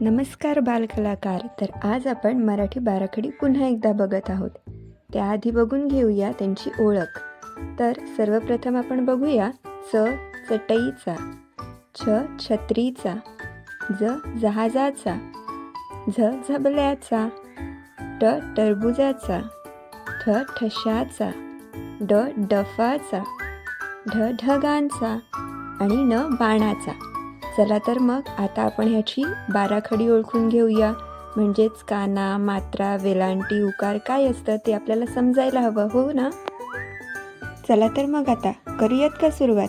नमस्कार बालकलाकार. तर आज आपण मराठी बाराखडी पुन्हा एकदा बघत आहोत. त्याआधी बघून घेऊया त्यांची ओळख. तर सर्वप्रथम आपण बघूया च चटईचा छ छत्रीचा ज जहाजाचा झ झबल्याचा ट टरबुजाचा ठ ठशाचा ड डफाचा ढ ढगांचा आणि न बाणाचा. चला तर मग आता आपण ह्याची बाराखडी ओळखून घेऊया. म्हणजेच काना मात्रा वेलांटी उकार काय असतं ते आपल्याला समजायला हवं हो ना? चला तर मग आता करूयात का सुरुवात?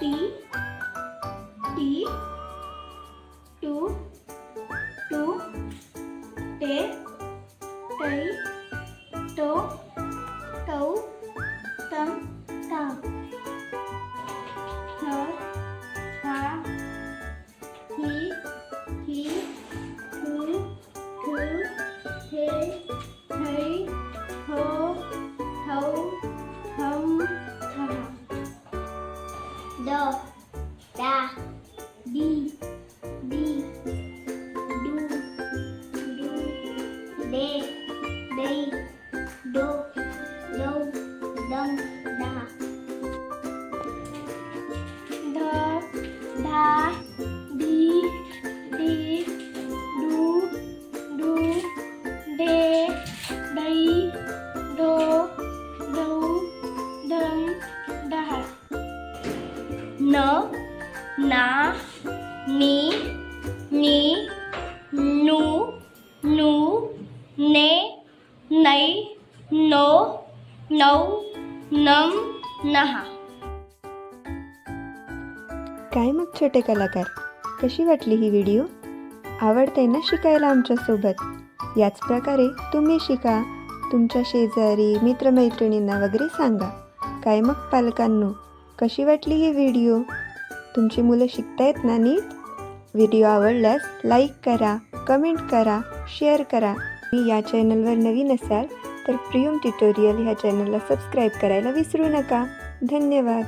T T two two tế tế tố, tấu, tấm, tầm. Nớ há hí hí thứ thứ thế thấy do da di di do do de de do. ना नी नी नू नू ने नै नो नौ नम नहा. काय मग छोटे कलाकार कशी वाटली ही व्हिडिओ? आवडते ना शिकायला आमच्यासोबत? याच प्रकारे तुम्ही शिका तुमच्या शेजारी मित्रमैत्रिणींना वगैरे सांगा. काय मग पालकांनो कशी वाटली ही व्हिडिओ? तुमची मुलं शिकतायत ना नीट? व्हिडिओ आवडल्यास लाईक करा कमेंट करा शेअर करा. मी या चॅनलवर नवीन असाल तर प्रियम ट्युटोरियल ह्या चॅनलला सबस्क्राईब करायला विसरू नका. धन्यवाद.